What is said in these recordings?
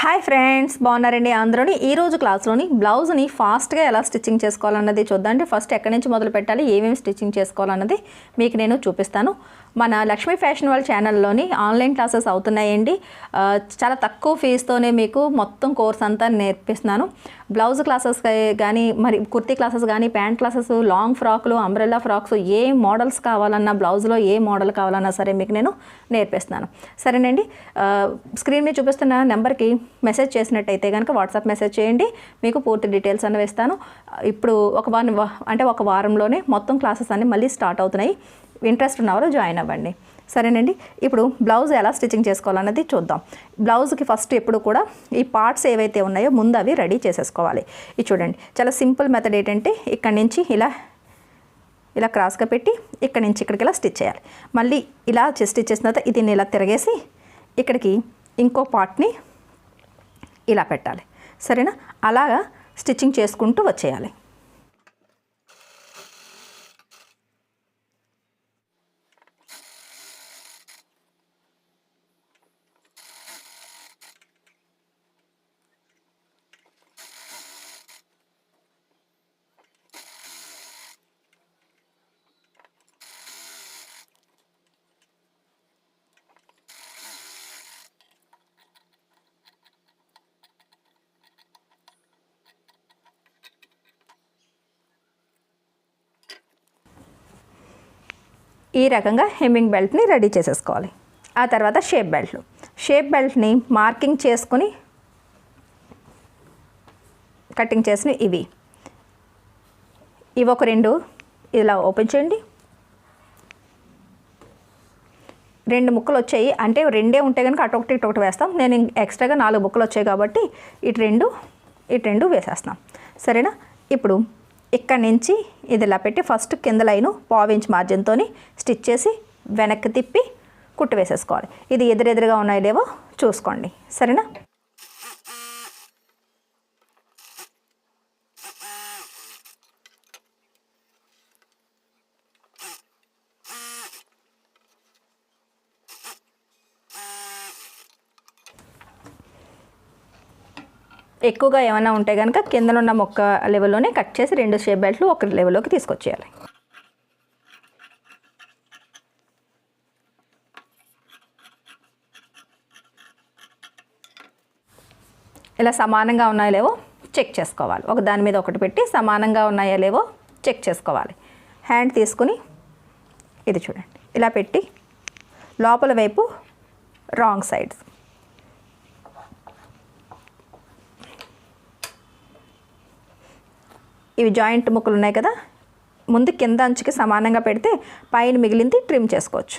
Hi friends బాగున్నారండి అందరూని. ఈ రోజు క్లాస్లోని బ్లౌజ్ని ఫాస్ట్గా ఎలా స్టిచ్చింగ్ చేసుకోవాలన్నది చూద్దాం అంటే ఫస్ట్ ఎక్కడి నుంచి మొదలు పెట్టాలి ఏమేమి స్టిచ్చింగ్ చేసుకోవాలన్నది మీకు నేను చూపిస్తాను. మన లక్ష్మీ ఫ్యాషన్ వాళ్ళ ఛానల్లోని ఆన్లైన్ క్లాసెస్ అవుతున్నాయండి. చాలా తక్కువ ఫీజుతోనే మీకు మొత్తం కోర్స్ అంతా నేర్పిస్తున్నాను. బ్లౌజ్ క్లాసెస్ కానీ మరి కుర్తీ క్లాసెస్ కానీ ప్యాంట్ క్లాసెస్ లాంగ్ ఫ్రాక్లు అంబ్రెల్లా ఫ్రాక్స్ ఏ మోడల్స్ కావాలన్నా బ్లౌజ్లో ఏ మోడల్ కావాలన్నా సరే మీకు నేను నేర్పిస్తున్నాను. సరేనండి? స్క్రీన్ మీద చూపిస్తున్న నెంబర్కి మెసేజ్ చేసినట్టయితే కనుక వాట్సాప్ మెసేజ్ చేయండి. మీకు పూర్తి డీటెయిల్స్ అన్నీ ఇస్తాను ఇప్పుడు ఒక వన్ అంటే ఒక వారంలోనే మొత్తం క్లాసెస్ అన్నీ మళ్ళీ స్టార్ట్ అవుతున్నాయి. ఇంట్రెస్ట్ ఉన్నవారు జాయిన్ అవ్వండి. సరేనండి? ఇప్పుడు బ్లౌజ్ ఎలా స్టిచ్చింగ్ చేసుకోవాలన్నది చూద్దాం. బ్లౌజ్కి ఫస్ట్ ఎప్పుడు కూడా ఈ పార్ట్స్ ఏవైతే ఉన్నాయో ముందు అవి రెడీ చేసేసుకోవాలి. ఇది చూడండి చాలా సింపుల్ మెథడ్ ఏంటంటే ఇక్కడి నుంచి ఇలా ఇలా క్రాస్గా పెట్టి ఇక్కడి నుంచి ఇక్కడికి ఇలా స్టిచ్ చేయాలి. మళ్ళీ ఇలా స్టిచ్ చేసిన తర్వాత ఇది ఇలా తిరగేసి ఇక్కడికి ఇంకో పార్ట్ని ఇలా పెట్టాలి. సరేనా? అలాగా స్టిచ్చింగ్ చేసుకుంటూ వచ్చేయాలి. ఈ రకంగా హెమ్మింగ్ బెల్ట్ని రెడీ చేసేసుకోవాలి. ఆ తర్వాత షేప్ బెల్ట్లు. షేప్ బెల్ట్ని మార్కింగ్ చేసుకొని కటింగ్ చేసిన ఇవి. ఇవి ఒక రెండు ఇలా ఓపెన్ చేయండి. రెండు ముక్కలు వచ్చాయి. అంటే రెండే ఉంటే కనుక అటు ఒకటి ఇటు ఒకటి వేస్తాం. నేను ఎక్స్ట్రాగా నాలుగు ముక్కలు వచ్చాయి కాబట్టి ఇటు రెండు ఇటు రెండు వేసేస్తాం సరేనా? ఇప్పుడు ఇక్కడ నుంచి ఇది ఇలా పెట్టి ఫస్ట్ కింద లైను పావించ్ మార్జిన్తో స్టిచ్ చేసి వెనక్కి తిప్పి కుట్టు వేసేసుకోవాలి. ఇది ఎదురెదురుగా ఉన్నాయో లేవో చూసుకోండి. సరేనా? ఎక్కువగా ఏమైనా ఉంటే కనుక కిందనున్న మొక్క లెవెల్లోనే కట్ చేసి రెండు షేప్ బెల్ట్లు ఒక లెవెల్లోకి తీసుకొచ్చేయాలి. ఇలా సమానంగా ఉన్నాయో లేవో చెక్ చేసుకోవాలి. ఒక దాని మీద ఒకటి పెట్టి సమానంగా ఉన్నాయో లేవో చెక్ చేసుకోవాలి. హ్యాండ్ తీసుకుని ఇది చూడండి. ఇలా పెట్టి లోపల వైపు రాంగ్ సైడ్స్. ఇవి జాయింట్ ముక్కలు ఉన్నాయి కదా ముందు కింద అంచుకి సమానంగా పెడితే పైన మిగిలింది ట్రిమ్ చేసుకోవచ్చు.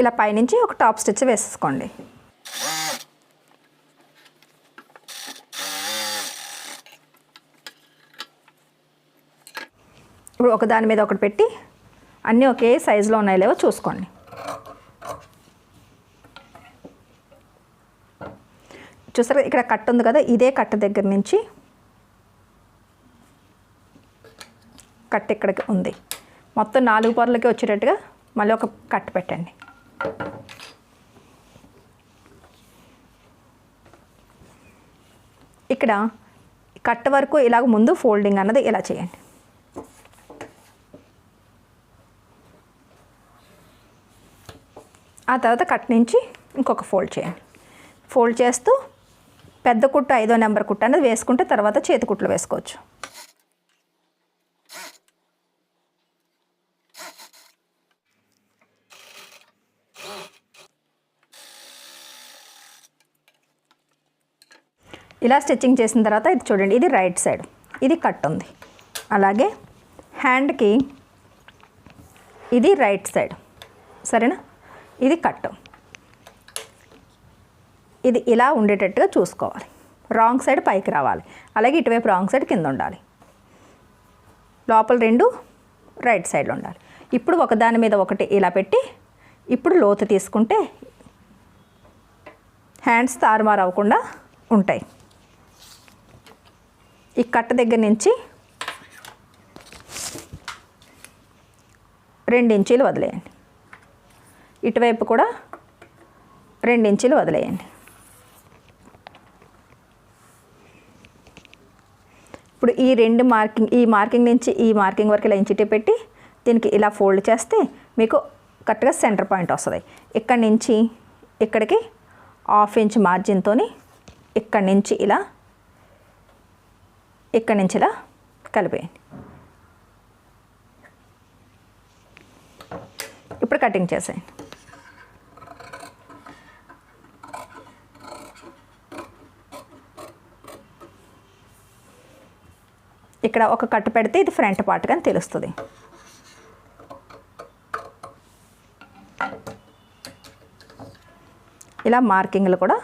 ఇలా పైనుంచి ఒక టాప్ స్టిచ్ వేసేసుకోండి. ఇప్పుడు ఒక దాని మీద ఒకటి పెట్టి అన్నీ ఒకే సైజులో ఉన్నాయో లేవో చూసుకోండి. చూసారా? ఇక్కడ కట్ ఉంది కదా? ఇదే కట్ దగ్గర నుంచి కట్ ఇక్కడికి ఉంది. మొత్తం నాలుగు పొరలకి వచ్చేటట్టుగా మళ్ళీ ఒక కట్ పెట్టండి. ఇక్కడ కట్ వరకు ఇలాగ ముందు ఫోల్డింగ్ అన్నది ఇలా చేయండి. ఆ తర్వాత కట్ నుంచి ఇంకొక ఫోల్డ్ చేయండి. ఫోల్డ్ చేస్తూ పెద్ద కుట్టు ఐదో నెంబర్ కుట్టు అనేది వేసుకుంటే తర్వాత చేతి కుట్లు వేసుకోవచ్చు. ఇలా స్టిచ్చింగ్ చేసిన తర్వాత ఇది చూడండి ఇది రైట్ సైడ్ ఇది కట్ ఉంది. అలాగే హ్యాండ్కి ఇది రైట్ సైడ్ సరేనా? ఇది కట్. ఇది ఇలా ఉండేటట్టుగా చూసుకోవాలి. రాంగ్ సైడ్ పైకి రావాలి. అలాగే ఇటువైపు రాంగ్ సైడ్ కింద ఉండాలి. లోపల రెండు రైట్ సైడ్లో ఉండాలి. ఇప్పుడు ఒకదాని మీద ఒకటి ఇలా పెట్టి ఇప్పుడు లోతు తీసుకుంటే హ్యాండ్స్ తారుమారు అవ్వకుండా ఉంటాయి. ఈ కట్ట దగ్గర నుంచి రెండు ఇంచీలు వదిలేయండి. ఇటువైపు కూడా రెండు ఇంచీలు వదిలేయండి. ఇప్పుడు ఈ రెండు మార్కింగ్ ఈ మార్కింగ్ నుంచి ఈ మార్కింగ్ వరకు ఇలా ఇంచిటి పెట్టి దీనికి ఇలా ఫోల్డ్ చేస్తే మీకు కరెక్ట్గా సెంటర్ పాయింట్ వస్తుంది. ఇక్కడి నుంచి ఇక్కడికి హాఫ్ ఇంచ్ మార్జిన్తో ఇక్కడి నుంచి ఇలా ఇక్కడి నుంచి ఇలా కలిపేయండి. ఇప్పుడు కటింగ్ చేసేయండి. ఇక్కడ ఒక కట్టు పెడితే ఇది ఫ్రంట్ పార్ట్ కానీ తెలుస్తుంది. ఇలా మార్కింగ్లు కూడా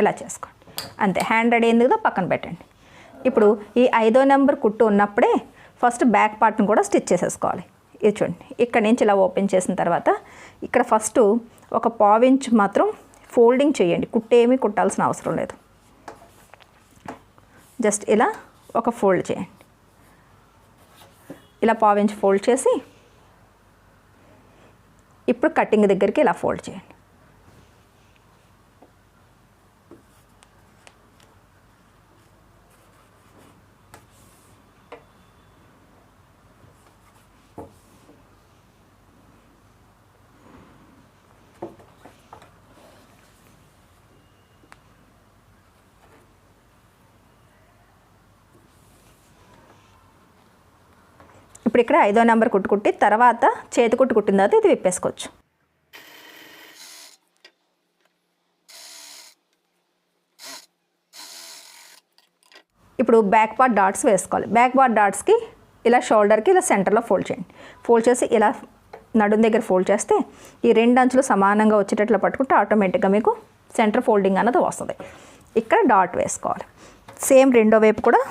ఇలా చేసుకోండి. అంతే హ్యాండ్ రెడీ అయింది కదా పక్కన పెట్టండి. ఇప్పుడు ఈ ఐదో నెంబర్ కుట్టు ఉన్నప్పుడే ఫస్ట్ బ్యాక్ పార్ట్ని కూడా స్టిచ్ చేసేసుకోవాలి. ఇది చూడండి ఇక్కడ నుంచి ఇలా ఓపెన్ చేసిన తర్వాత ఇక్కడ ఫస్ట్ ఒక పావించ్ మాత్రం ఫోల్డింగ్ చేయండి. కుట్టేమీ కుట్టాల్సిన అవసరం లేదు. జస్ట్ ఇలా ఒక ఫోల్డ్ చేయండి. ఇలా పావించి ఫోల్డ్ చేసి ఇప్పుడు కటింగ్ దగ్గరికి ఇలా ఫోల్డ్ చేయండి. ఇప్పుడు ఇక్కడ ఐదో నెంబర్ కుట్టుకుంటే తర్వాత చేతి కుట్టు కుట్టిన తర్వాత ఇది విప్పేసుకోవచ్చు. ఇప్పుడు బ్యాక్ పార్ట్ డాట్స్ వేసుకోవాలి. బ్యాక్ పార్ట్ డాట్స్కి ఇలా షోల్డర్కి ఇలా సెంటర్లో ఫోల్డ్ చేయండి. ఫోల్డ్ చేసి ఇలా నడుం దగ్గర ఫోల్డ్ చేస్తే ఈ రెండు అంచులు సమానంగా వచ్చేటట్లు పట్టుకుంటే ఆటోమేటిక్గా మీకు సెంటర్ ఫోల్డింగ్ అన్నది వస్తుంది. ఇక్కడ డాట్ వేసుకోవాలి. సేమ్ రెండో వైపు కూడా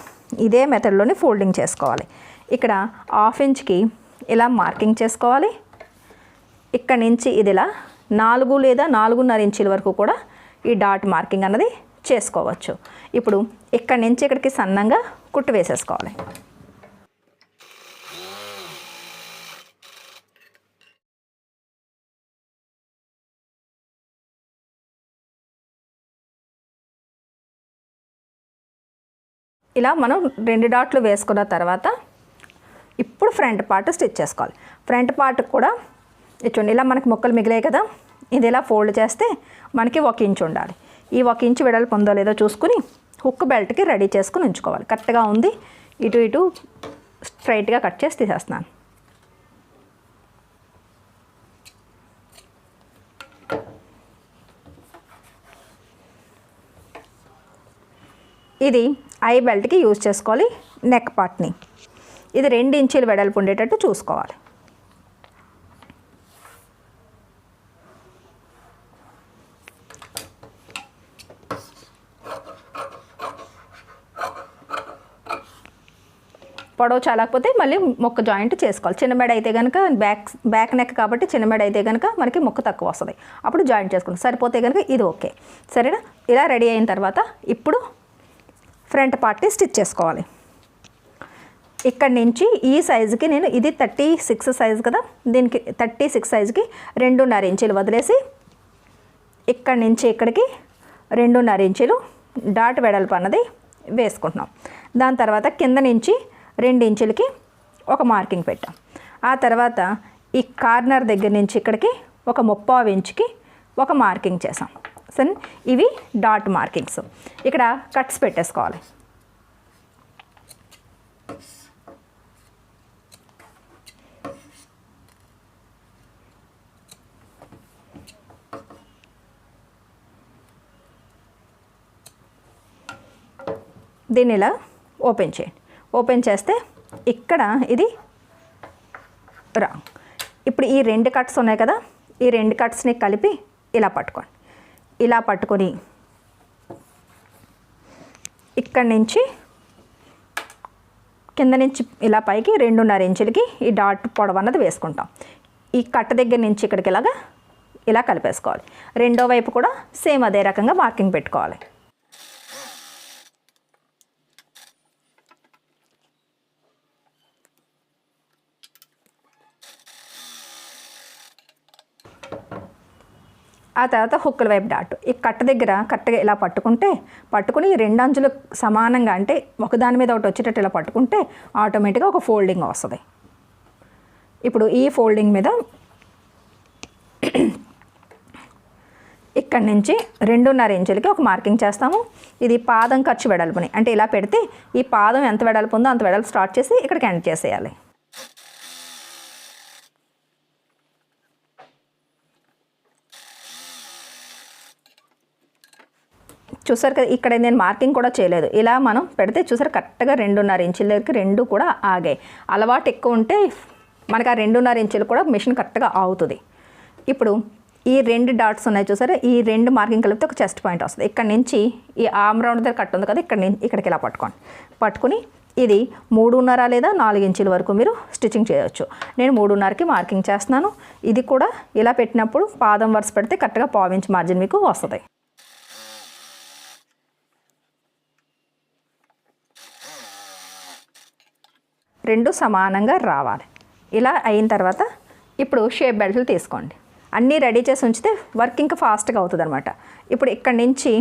ఇదే మెథడ్లోనే ఫోల్డింగ్ చేసుకోవాలి. ఇక్కడ హాఫ్ ఇంచ్కి ఇలా మార్కింగ్ చేసుకోవాలి. ఇక్కడ నుంచి ఇది ఇలా నాలుగు లేదా నాలుగున్నర ఇంచుల వరకు కూడా ఈ డాట్ మార్కింగ్ అన్నది చేసుకోవచ్చు. ఇప్పుడు ఇక్కడ నుంచి ఇక్కడికి సన్నంగా కుట్టు వేసేసుకోవాలి. ఇలా మనం రెండు డాట్లు వేసుకున్న తర్వాత ఇప్పుడు ఫ్రంట్ పార్ట్ స్టిచ్ చేసుకోవాలి. ఫ్రంట్ పార్ట్ కూడా చూడండి ఇలా మనకి మొక్కలు మిగిలాయి కదా ఇది ఇలా ఫోల్డ్ చేస్తే మనకి ఒక ఇంచు ఉండాలి. ఈ ఒక ఇంచు వెడల్పు ఉందో లేదో చూసుకుని హుక్ బెల్ట్కి రెడీ చేసుకుని ఉంచుకోవాలి. కరెక్ట్గా ఉంది ఇటు ఇటు స్ట్రైట్గా కట్ చేసి తీసేస్తున్నాను. ఇది ఐ బెల్ట్కి యూజ్ చేసుకోవాలి నెక్ పార్ట్ని. ఇది రెండు ఇంచులు వెడల్పు ఉండేటట్టు చూసుకోవాలి. పొడవు చాలకపోతే మళ్ళీ మొక్క జాయింట్ చేసుకోవాలి. చిన్న మెడ అయితే కనుక బ్యాక్ బ్యాక్ నెక్ కాబట్టి చిన్న మెడ అయితే కనుక మనకి మొక్క తక్కువ వస్తుంది. అప్పుడు జాయింట్ చేసుకుంటాం సరిపోతే కనుక ఇది ఓకే. సరేనా? ఇలా రెడీ అయిన తర్వాత ఇప్పుడు ఫ్రంట్ పార్ట్ని స్టిచ్ చేసుకోవాలి. ఇక్కడ నుంచి ఈ సైజుకి నేను ఇది థర్టీ సిక్స్ సైజు కదా దీనికి థర్టీ సిక్స్ సైజుకి రెండున్నర ఇంచీలు వదిలేసి ఇక్కడ నుంచి ఇక్కడికి రెండున్నర ఇంచీలు డాట్ వెడల్పు అన్నది వేసుకుంటున్నాం. దాని తర్వాత కింద నుంచి రెండు ఇంచులకి ఒక మార్కింగ్ పెట్టాం. ఆ తర్వాత ఈ కార్నర్ దగ్గర నుంచి ఇక్కడికి ఒక ముప్పావు ఇంచుకి ఒక మార్కింగ్ చేసాం. సరే ఇవి డాట్ మార్కింగ్స్. ఇక్కడ కట్స్ పెట్టేసుకోవాలి. దీన్ని ఇలా ఓపెన్ చేయండి ఓపెన్ చేస్తే ఇక్కడ ఇది రాంగ్. ఇప్పుడు ఈ రెండు కట్స్ ఉన్నాయి కదా ఈ రెండు కట్స్ని కలిపి ఇలా పట్టుకోండి. ఇలా పట్టుకొని ఇక్కడి నుంచి కింద నుంచి ఇలా పైకి రెండున్నర ఇంచులకి ఈ డాట్ పొడవు అన్నది వేసుకుంటాం. ఈ కట్ట దగ్గర నుంచి ఇక్కడికి ఇలాగా ఇలా కలిపేసుకోవాలి. రెండో వైపు కూడా సేమ్ అదే రకంగా మార్కింగ్ పెట్టుకోవాలి. ఆ తర్వాత హుక్కుల వైపు డాట్ ఈ కట్ట దగ్గర కరెక్ట్గా ఇలా పట్టుకుంటే పట్టుకుని ఈ రెండు అంచులు సమానంగా అంటే ఒకదాని మీద ఒకటి వచ్చేటట్టు ఇలా పట్టుకుంటే ఆటోమేటిక్గా ఒక ఫోల్డింగ్ వస్తుంది. ఇప్పుడు ఈ ఫోల్డింగ్ మీద ఇక్కడి నుంచి రెండున్నర ఇంచులకి ఒక మార్కింగ్ చేస్తాము. ఇది పాదం ఖర్చు వెడల్పుని. అంటే ఇలా పెడితే ఈ పాదం ఎంత వెడల్పు ఉందో అంత వెడల్పు స్టార్ట్ చేసి ఇక్కడికి ఎండ్ చేసేయాలి. చూసారు కదా ఇక్కడ నేను మార్కింగ్ కూడా చేయలేదు. ఇలా మనం పెడితే చూసారు కరెక్ట్గా రెండున్నర ఇంచుల దగ్గరికి రెండు కూడా ఆగాయి. అలవాటు ఎక్కువ ఉంటే మనకు ఆ రెండున్నర ఇంచులు కూడా మిషన్ కరెక్ట్గా ఆగుతుంది ఇప్పుడు ఈ రెండు డాట్స్ ఉన్నాయి చూసారా ఈ రెండు మార్కింగ్ కలిపితే ఒక చెస్ట్ పాయింట్ వస్తుంది. ఇక్కడ నుంచి ఈ ఆమ్ రౌండ్ దగ్గర కట్ ఉంది కదా ఇక్కడ ఇక్కడికి ఇలా పట్టుకోండి. పట్టుకుని ఇది మూడున్నర లేదా నాలుగు ఇంచుల వరకు మీరు స్టిచ్చింగ్ చేయవచ్చు నేను మూడున్నరకి మార్కింగ్ చేస్తున్నాను. ఇది కూడా ఇలా పెట్టినప్పుడు పాదం వరుస పెడితే కరెక్ట్గా పావించ్ మార్జిన్ మీకు వస్తుంది. రెండు సమానంగా రావాలి. ఇలా అయిన తర్వాత ఇప్పుడు షేప్ బెల్ట్లు తీసుకోండి. అన్నీ రెడీ చేసి ఉంచితే వర్క్ ఇంకా ఫాస్ట్గా అవుతుంది అనమాట ఇప్పుడు ఇక్కడి నుంచి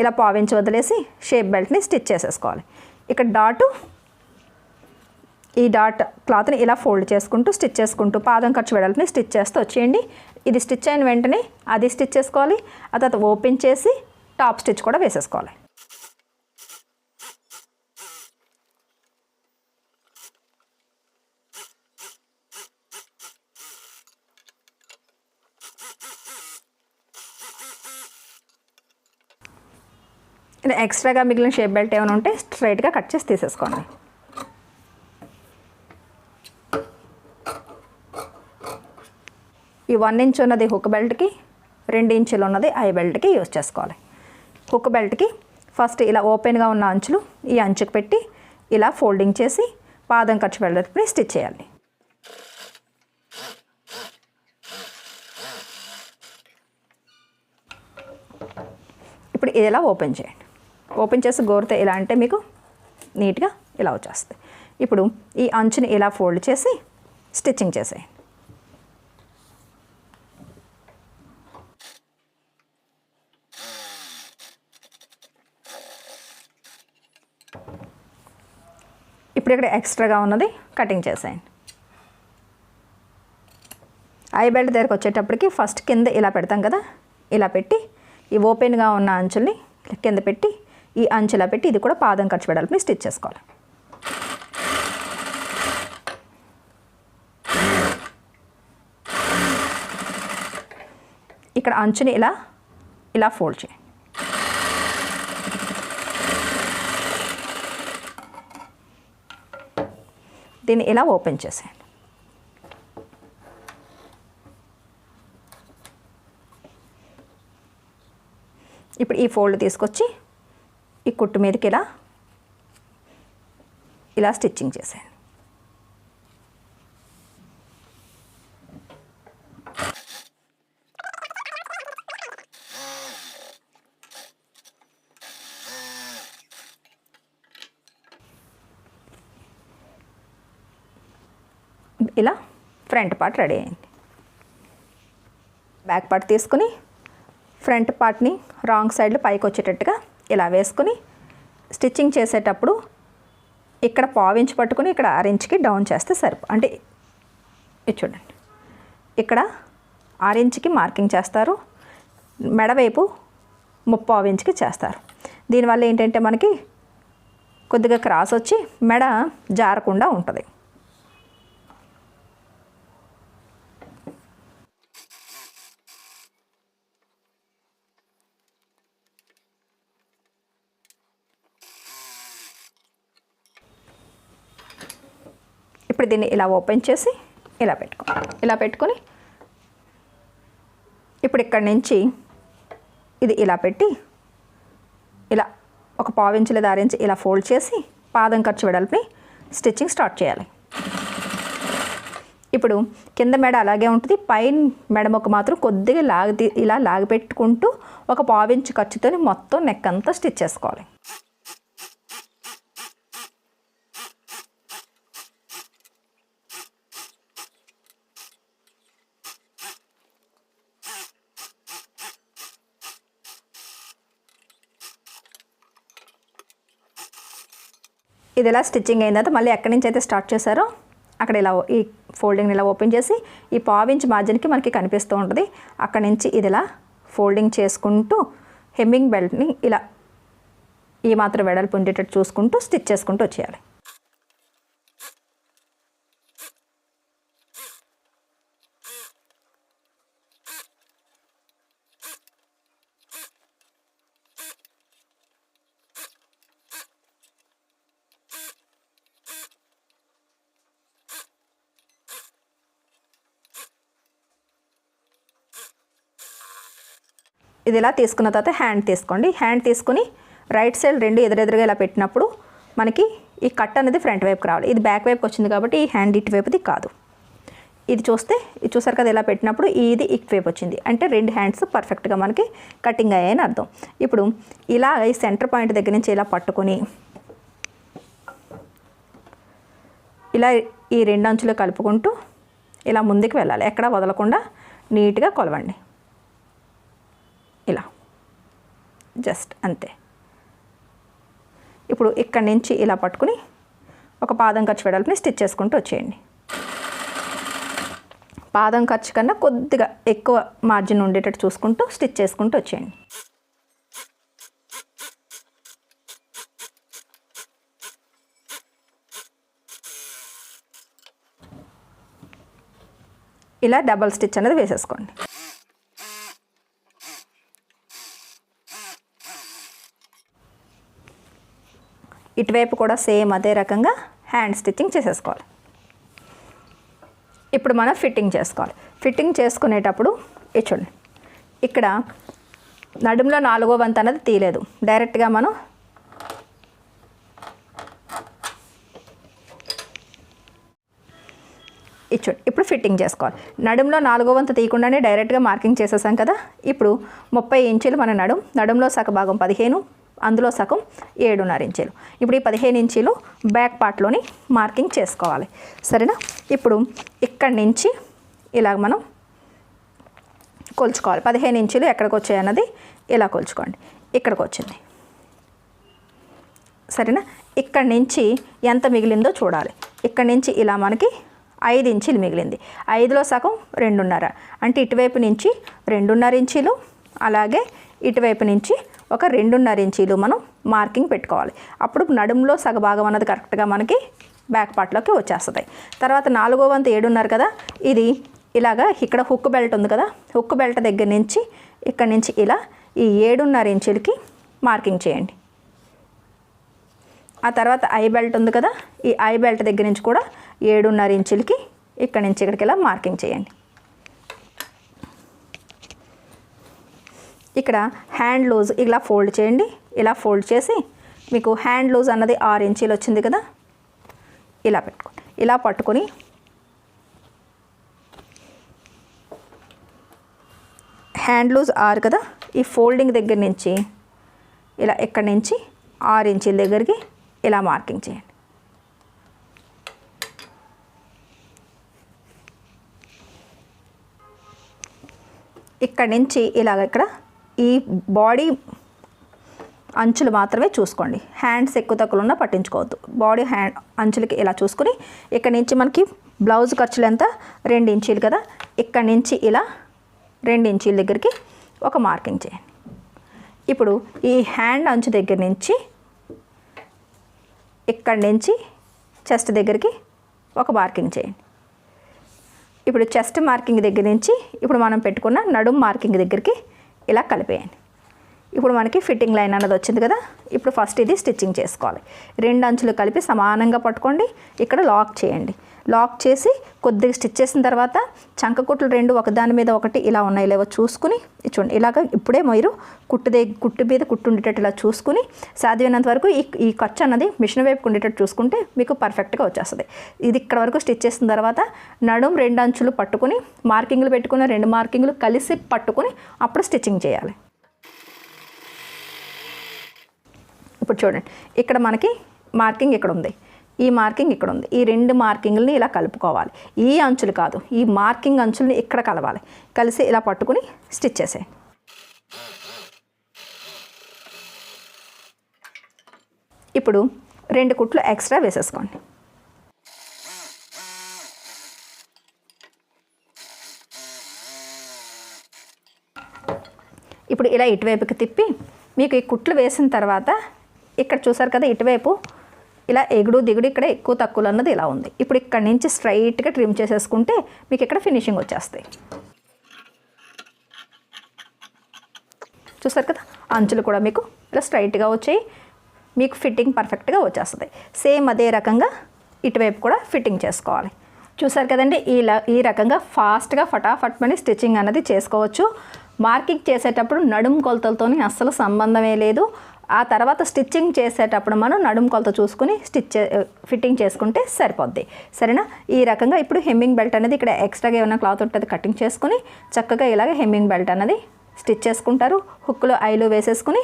ఇలా పావించి వదిలేసి షేప్ బెల్ట్ని స్టిచ్ చేసేసుకోవాలి. ఇక్కడ డాటు ఈ డాట్ క్లాత్ని ఇలా ఫోల్డ్ చేసుకుంటూ స్టిచ్ చేసుకుంటూ పాదం ఖర్చు వెడల్పుని స్టిచ్ చేస్తూ వచ్చేయండి. ఇది స్టిచ్ అయిన వెంటనే అది స్టిచ్ చేసుకోవాలి. ఆ తర్వాత ఓపెన్ చేసి టాప్ స్టిచ్ కూడా వేసేసుకోవాలి. ఎక్స్ట్రాగా మిగిలిన షేప్ బెల్ట్ ఏమైనా ఉంటే స్ట్రైట్గా కట్ చేసి తీసేసుకోండి. ఈ వన్ ఇంచ్ ఉన్నది హుక్ బెల్ట్కి రెండు ఇంచులు ఉన్నది ఐ బెల్ట్కి యూజ్ చేసుకోవాలి. హుక్ బెల్ట్కి ఫస్ట్ ఇలా ఓపెన్గా ఉన్న అంచులు ఈ అంచుకు పెట్టి ఇలా ఫోల్డింగ్ చేసి పాదం ఖర్చు బెల్ట్ని స్టిచ్ చేయాలి. ఇప్పుడు ఇది ఇలా ఓపెన్ చేయండి. ఓపెన్ చేసి గోరితే ఎలా అంటే మీకు నీట్గా ఇలా వచ్చేస్తుంది ఇప్పుడు ఈ అంచుని ఇలా ఫోల్డ్ చేసి స్టిచ్చింగ్ చేసేయండి ఇప్పుడు ఇక్కడ ఎక్స్ట్రాగా ఉన్నది కటింగ్ చేసేయండి ఐ బెల్ట్ దగ్గరకు వచ్చేటప్పటికి ఫస్ట్ కింద ఇలా పెడతాం కదా ఇలా పెట్టి ఈ ఓపెన్గా ఉన్న అంచుల్ని కింద పెట్టి ఈ అంచెలా పెట్టి ఇది కూడా పాదం ఖర్చు పెడాలి. స్టిచ్ చేసుకోవాలి. ఇక్కడ అంచుని ఇలా ఇలా ఫోల్డ్ చేయండి దీన్ని ఇలా ఓపెన్ చేసేయండి. ఇప్పుడు ఈ ఫోల్డ్ తీసుకొచ్చి ఈ కుట్టు మీదకి ఇలా ఇలా స్టిచ్చింగ్ చేసేయండి. ఇలా ఫ్రంట్ పార్ట్ రెడీ అయింది బ్యాక్ పార్ట్ తీసుకుని ఫ్రంట్ పార్ట్ని రాంగ్ సైడ్లో పైకి వచ్చేటట్టుగా ఇలా వేసుకుని స్టిచ్చింగ్ చేసేటప్పుడు ఇక్కడ పావించి పట్టుకుని ఇక్కడ ఆరించ్కి డౌన్ చేస్తే సరిపో అంటే ఇది చూడండి. ఇక్కడ ఆరించ్కి మార్కింగ్ చేస్తారు. మెడవైపు ముప్పావు ఇంచుకి చేస్తారు. దీనివల్ల ఏంటంటే మనకి కొద్దిగా క్రాస్ వచ్చి మెడ జారకుండా ఉంటుంది. ఇప్పుడు దీన్ని ఇలా ఓపెన్ చేసి ఇలా పెట్టుకో. ఇలా పెట్టుకొని ఇప్పుడు ఇక్కడి నుంచి ఇది ఇలా పెట్టి ఇలా ఒక పావించుల దారించి ఇలా ఫోల్డ్ చేసి పాదం ఖర్చు వెడల్పి స్టిచ్చింగ్ స్టార్ట్ చేయాలి. ఇప్పుడు కింద మెడ అలాగే ఉంటుంది. పైన మెడ మొక్క మాత్రం కొద్దిగా లాగి ఇలా లాగి పెట్టుకుంటూ ఒక పావించి ఖర్చుతో మొత్తం నెక్ అంతా స్టిచ్ చేసుకోవాలి. ఇది ఎలా స్టిచ్చింగ్ అయిన తర్వాత మళ్ళీ ఎక్కడి నుంచి అయితే స్టార్ట్ చేశారో అక్కడ ఇలా ఈ ఫోల్డింగ్ని ఇలా ఓపెన్ చేసి ఈ పావించ్ మార్జిన్కి మనకి కనిపిస్తూ ఉంటుంది. అక్కడి నుంచి ఇది ఇలా ఫోల్డింగ్ చేసుకుంటూ హెమ్మింగ్ బెల్ట్ని ఇలా ఈ మాత్రం వెడల్పు ఉండేటట్టు చూసుకుంటూ స్టిచ్ చేసుకుంటూ వచ్చేయాలి. ఇది ఇలా తీసుకున్న తర్వాత హ్యాండ్ తీసుకోండి. హ్యాండ్ తీసుకుని రైట్ సైడ్ రెండు ఎదురెదురుగా ఇలా పెట్టినప్పుడు మనకి ఈ కట్ అనేది ఫ్రంట్ వైపుకి రావాలి. ఇది బ్యాక్ వైపుకి వచ్చింది కాబట్టి ఈ హ్యాండ్ ఇటు వైపుది కాదు. ఇది చూస్తే ఇది చూసారు కదా ఇలా పెట్టినప్పుడు ఇది ఇటు వైపు వచ్చింది. అంటే రెండు హ్యాండ్స్ పర్ఫెక్ట్గా మనకి కటింగ్ అయ్యాయని అర్థం. ఇప్పుడు ఇలా ఈ సెంటర్ పాయింట్ దగ్గర నుంచి ఇలా పట్టుకొని ఇలా ఈ రెండు అంచులు కలుపుకుంటూ ఇలా ముందుకు వెళ్ళాలి. ఎక్కడ వదలకుండా నీట్గా కొలవండి. ఇలా. జస్ట్ అంతే. ఇప్పుడు ఇక్కడి నుంచి ఇలా పట్టుకుని ఒక పాదం ఖర్చు వెడల్పుని స్టిచ్ చేసుకుంటూ వచ్చేయండి. పాదం ఖర్చు కన్నా కొద్దిగా ఎక్కువ మార్జిన్ ఉండేటట్టు చూసుకుంటూ స్టిచ్ చేసుకుంటూ వచ్చేయండి. ఇలా డబల్ స్టిచ్ అనేది వేసేసుకోండి. ఇటువైపు కూడా సేమ్ అదే రకంగా హ్యాండ్ స్టిచ్చింగ్ చేసేసుకోవాలి. ఇప్పుడు మనం ఫిట్టింగ్ చేసుకోవాలి. ఫిట్టింగ్ చేసుకునేటప్పుడు ఇది చూడండి. ఇక్కడ నడుములో నాలుగో వంతు అనేది తీయలేదు. డైరెక్ట్గా మనం ఇచ్చుడు ఇప్పుడు ఫిట్టింగ్ చేసుకోవాలి. నడుములో నాలుగో వంతు తీయకుండానే డైరెక్ట్గా మార్కింగ్ చేసేసాం కదా. ఇప్పుడు ముప్పై ఇంచులు మన నడుం నడుములో సగభాగం పదిహేను అందులో సగం ఏడున్నర ఇంచీలు. ఇప్పుడు ఈ పదిహేను ఇంచీలు బ్యాక్ పార్ట్లోని మార్కింగ్ చేసుకోవాలి. సరేనా? ఇప్పుడు ఇక్కడి నుంచి ఇలాగ మనం కొలుచుకోవాలి. పదిహేను ఇంచులు ఎక్కడికి వచ్చాయి అన్నది ఇలా కొలుచుకోండి. ఇక్కడికి వచ్చింది. సరేనా? ఇక్కడి నుంచి ఎంత మిగిలిందో చూడాలి. ఇక్కడి నుంచి ఇలా మనకి ఐదు ఇంచీలు మిగిలింది. ఐదులో సగం రెండున్నర. అంటే ఇటువైపు నుంచి రెండున్నర ఇంచీలు అలాగే ఇటువైపు నుంచి ఒక రెండున్నర ఇంచీలు మనం మార్కింగ్ పెట్టుకోవాలి. అప్పుడు నడుములో సగభాగం అన్నది కరెక్ట్గా మనకి బ్యాక్ పార్ట్లోకి వచ్చేస్తుంది. తర్వాత నాలుగో వంతు ఏడున్నర కదా ఇది ఇలాగా ఇక్కడ హుక్ బెల్ట్ ఉంది కదా హుక్ బెల్ట్ దగ్గర నుంచి ఇక్కడ నుంచి ఇలా ఈ ఏడున్నర ఇంచులకి మార్కింగ్ చేయండి. ఆ తర్వాత ఐ బెల్ట్ ఉంది కదా ఈ ఐ బెల్ట్ దగ్గర నుంచి కూడా ఏడున్నర ఇంచులకి ఇక్కడ నుంచి ఇక్కడికి ఇలా మార్కింగ్ చేయండి. ఇక్కడ హ్యాండ్ లూజ్ ఇలా ఫోల్డ్ చేయండి. ఇలా ఫోల్డ్ చేసి మీకు హ్యాండ్ లూజ్ అన్నది ఆరు ఇంచీలు వచ్చింది కదా? ఇలా పెట్టుకోండి. ఇలా పట్టుకొని హ్యాండ్ లూజ్ ఆరు కదా? ఈ ఫోల్డింగ్ దగ్గర నుంచి ఇలా ఎక్కడి నుంచి? ఆరు ఇంచీల దగ్గరికి ఇలా మార్కింగ్ చేయండి. ఇక్కడ నుంచి ఇలాగ ఇక్కడ ఈ బాడీ అంచులు మాత్రమే చూసుకోండి. హ్యాండ్స్ ఎక్కువ తక్కువ ఉన్నా పట్టించుకోవద్దు. బాడీ హ్యాండ్ అంచులకి ఇలా చూసుకుని ఇక్కడ నుంచి మనకి బ్లౌజ్ ఖర్చులు ఎంత రెండు ఇంచీలు కదా? ఇక్కడ నుంచి ఇలా రెండు ఇంచీల దగ్గరికి ఒక మార్కింగ్ చేయండి. ఇప్పుడు ఈ హ్యాండ్ అంచు దగ్గర నుంచి ఇక్కడి నుంచి చెస్ట్ దగ్గరికి ఒక మార్కింగ్ చేయండి. ఇప్పుడు చెస్ట్ మార్కింగ్ దగ్గర నుంచి ఇప్పుడు మనం పెట్టుకున్న నడుం మార్కింగ్ దగ్గరికి ఇలా కలిపేయండి. ఇప్పుడు మనకి ఫిట్టింగ్ లైన్ అన్నది వచ్చింది కదా? ఇప్పుడు ఫస్ట్ ఇది స్టిచ్చింగ్ చేసుకోవాలి. రెండు అంచులు కలిపి సమానంగా పట్టుకోండి. ఇక్కడ లాక్ చేయండి. లాక్ చేసి కొద్దిగా స్టిచ్ చేసిన తర్వాత చంకకుట్లు రెండు ఒకదాని మీద ఒకటి ఇలా ఉన్నాయి లేవో చూసుకుని చూడండి ఇలాగ ఇప్పుడే మీరు కుట్టు దే కుట్టు మీద కుట్టు ఉండేటట్టు ఇలా చూసుకుని సాధ్యమైనంత వరకు ఈ ఈ ఖర్చు అన్నది మిషన్ వైపు ఉండేటట్టు చూసుకుంటే మీకు పర్ఫెక్ట్గా వచ్చేస్తుంది. ఇది ఇక్కడ వరకు స్టిచ్ చేసిన తర్వాత నడుం రెండు అంచులు పట్టుకుని మార్కింగ్లు పెట్టుకుని రెండు మార్కింగ్లు కలిసి పట్టుకుని అప్పుడు స్టిచ్చింగ్ చేయాలి. ఇప్పుడు చూడండి ఇక్కడ మనకి మార్కింగ్ ఇక్కడ ఉంది. ఈ మార్కింగ్ ఇక్కడ ఉంది ఈ రెండు మార్కింగ్లని ఇలా కలుపుకోవాలి. ఈ అంచులు కాదు ఈ మార్కింగ్ అంచుల్ని ఇక్కడ కలవాలి. కలిసి ఇలా పట్టుకుని స్టిచ్ చేసేయండి ఇప్పుడు రెండు కుట్లు ఎక్స్ట్రా వేసేసుకోండి. ఇప్పుడు ఇలా ఇటువైపుకి తిప్పి మీకు ఈ కుట్లు వేసిన తర్వాత ఇక్కడ చూసారు కదా ఇటువైపు ఇలా ఎగుడు దిగుడు ఇక్కడ ఎక్కువ తక్కువలు అన్నది ఇలా ఉంది. ఇప్పుడు ఇక్కడ నుంచి స్ట్రైట్గా ట్రిమ్ చేసేసుకుంటే మీకు ఇక్కడ ఫినిషింగ్ వచ్చేస్తాయి. చూసారు కదా? అంచులు కూడా మీకు ఇలా స్ట్రైట్గా వచ్చాయి. మీకు ఫిట్టింగ్ పర్ఫెక్ట్గా వచ్చేస్తుంది. సేమ్ అదే రకంగా ఇటువైపు కూడా ఫిట్టింగ్ చేసుకోవాలి. చూసారు కదండి? ఇలా ఈ రకంగా ఫాస్ట్గా ఫటాఫట్ మని స్టిచ్చింగ్ అనేది చేసుకోవచ్చు. మార్కింగ్ చేసేటప్పుడు నడుము కొలతలతోని అస్సలు సంబంధమే లేదు. ఆ తర్వాత స్టిచ్చింగ్ చేసేటప్పుడు మనం నడుము కొలత చూసుకుని స్టిచ్ చే- ఫిట్టింగ్ చేసుకుంటే సరిపోద్ది. సరేనా? ఈ రకంగా ఇప్పుడు హెమ్మింగ్ బెల్ట్ అనేది ఇక్కడ ఎక్స్ట్రాగా ఏమైనా క్లాత్ ఉంటుంది కటింగ్ చేసుకుని చక్కగా ఇలాగ హెమ్మింగ్ బెల్ట్ అనేది స్టిచ్ చేసుకుంటారు. హుక్లో ఐలు వేసేసుకుని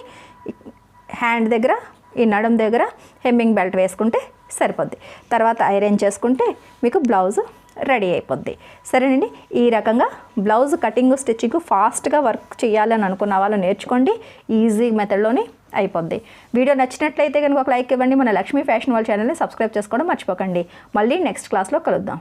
హ్యాండ్ దగ్గర ఈ నడుం దగ్గర హెమ్మింగ్ బెల్ట్ వేసుకుంటే సరిపోద్ది. తర్వాత ఐరన్ చేసుకుంటే మీకు బ్లౌజ్ రెడీ అయిపోద్ది. సరేనండి? ఈ రకంగా బ్లౌజ్ కటింగ్ స్టిచ్చింగ్ ఫాస్ట్గా వర్క్ చేయాలని అనుకున్న వాళ్ళు నేర్చుకోండి. ఈజీ మెథడ్లోనే అయిపోద్ది. వీడియో నచ్చినట్లయితే కనుక ఒక లైక్ ఇవ్వండి. మన లక్ష్మీ ఫ్యాషన్ వాళ్ళ ఛానల్ని సబ్స్క్రైబ్ చేసుకోవడం మర్చిపోకండి. మళ్ళీ నెక్స్ట్ క్లాస్లో కలుద్దాం.